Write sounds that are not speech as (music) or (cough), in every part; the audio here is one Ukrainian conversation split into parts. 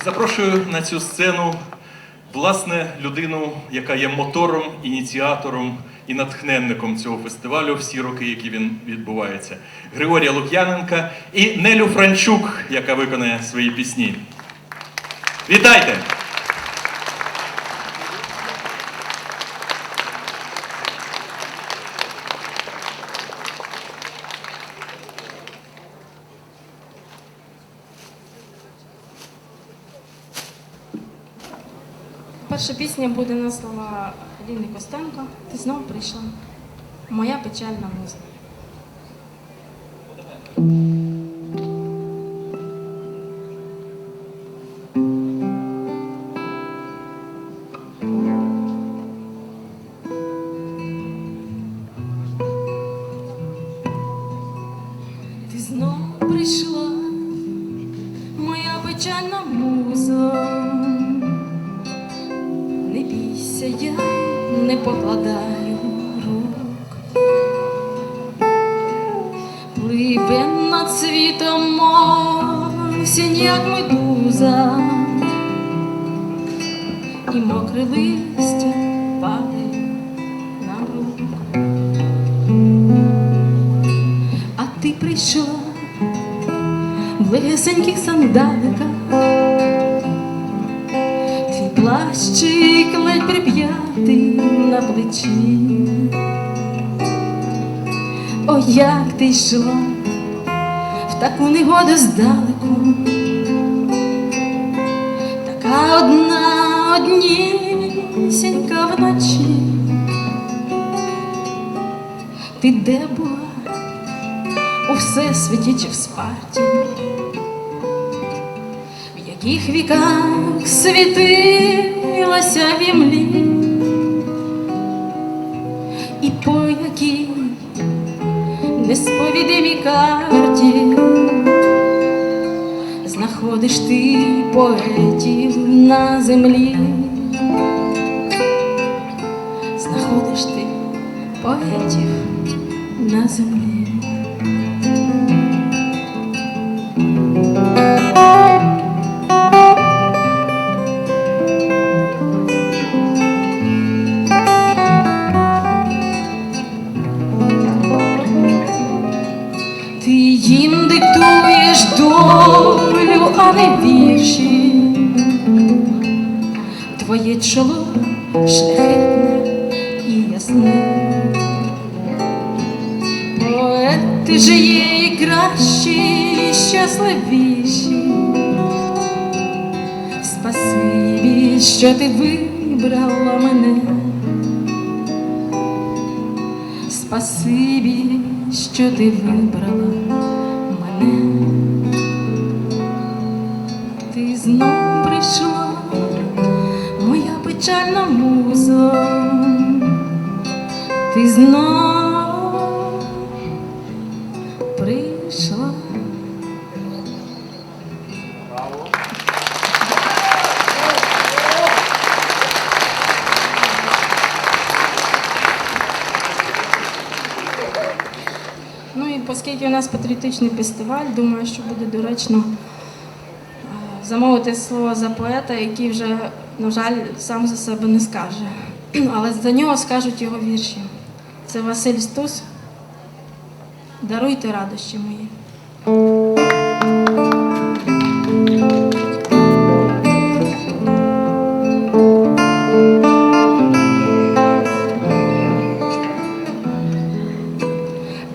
І запрошую на цю сцену власне людину, яка є мотором, ініціатором і натхненником цього фестивалю всі роки, які він відбувається. Григорія Лук'яненка і Нелю Франчук, яка виконає свої пісні. Вітайте! Перша пісня буде на слова Ліни Костенко. Ти знов прийшла. Моя печальна муза. Ти знов прийшла, моя печальна муза. Бійся, я не покладаю рук. Пливе над світом сінь, як медуза, і мокре листя падає на руку. А ти прийшла в легесеньких сандаликах. Плащик ледь прип'ятий на плечі. О, як ти йшла в таку негоду здалеку, така одна однісінька вночі. Ти де була у всесвіті чи в спарті? Яких віках світилася в імлі, і по якій несповідимій карті знаходиш ти поетів на землі, знаходиш ти поетів на землі. Твоє чоло шляхетне і ясне. Поети же є і кращі, і щасливіші. Спасибі, що ти вибрала мене. Спасибі, що ти вибрала мене. Ти знов прийшла, печальна муза. Ти знов прийшла. Ну і оскільки у нас патріотичний фестиваль, думаю, що буде доречно е, замовити слово за поета, який вже, на жаль, сам за себе не скаже. (clears throat) Але за нього скажуть його вірші. Це Василь Стус. Даруйте радощі мої.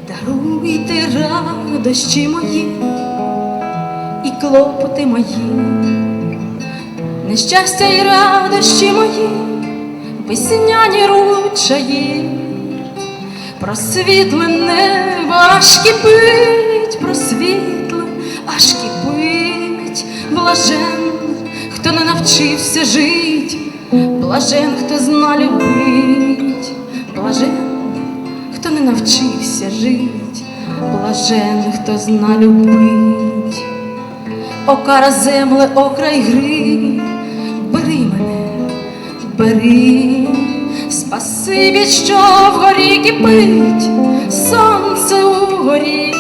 Даруйте радощі мої і клопоти мої, нещастя і радощі мої, весняні ручаї, просвітле небо аж кипить, просвітле, аж кипить, блажен, хто не навчився жить, блажен, хто зна любить, блажен хто не навчився жить, блажен, хто зна любить. Окара земле, окрай гри, бери, спасибі, що вгорі кипить, сонце угорі,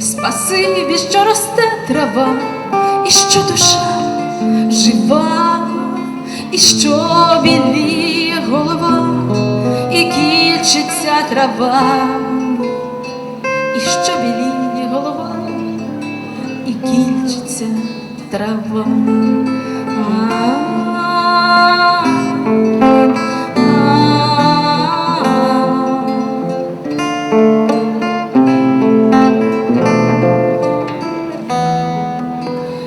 спасибі, що росте трава і що душа жива, і що біліє голова, і кільчиться трава, і що біліє голова, і кільчиться трава.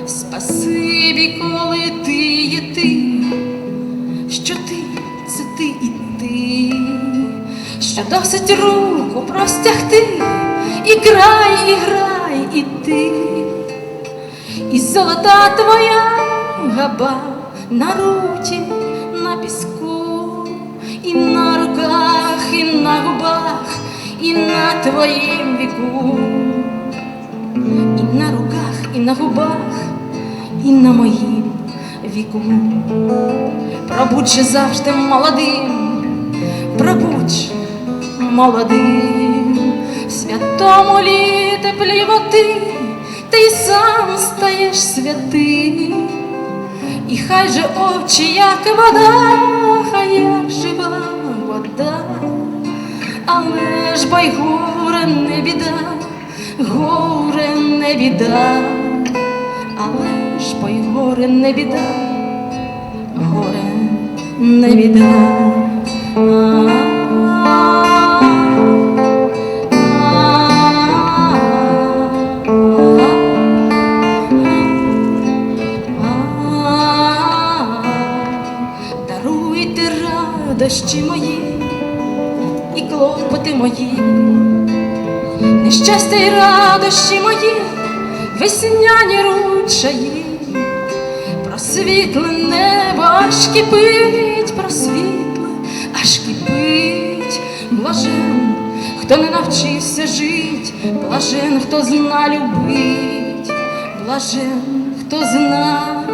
Спасибі, коли ти є ти, що ти це ти і ти, що досить руку простягти, і край, і грай, і ти, і золота твоя габа на руті, на піску, і на руках, і на губах, і на твоїм віку. І на руках, і на губах, і на моїм віку. Пробудь же завжди молодим, пробудь молодим, святому лі теплі ти сам стаєш святим, і хай же очі, як вода, хай як жива вода. Але ж бо й горе не біда, горе не біда, але ж бо й горе не біда, горе не біда. Радощі мої і клопоти мої, нещастя й радощі мої, весняні ручаї, просвітле небо аж кипить, просвітле, аж кипить, блажен, хто не навчився жить, блажен, хто зна любить, блажен, хто зна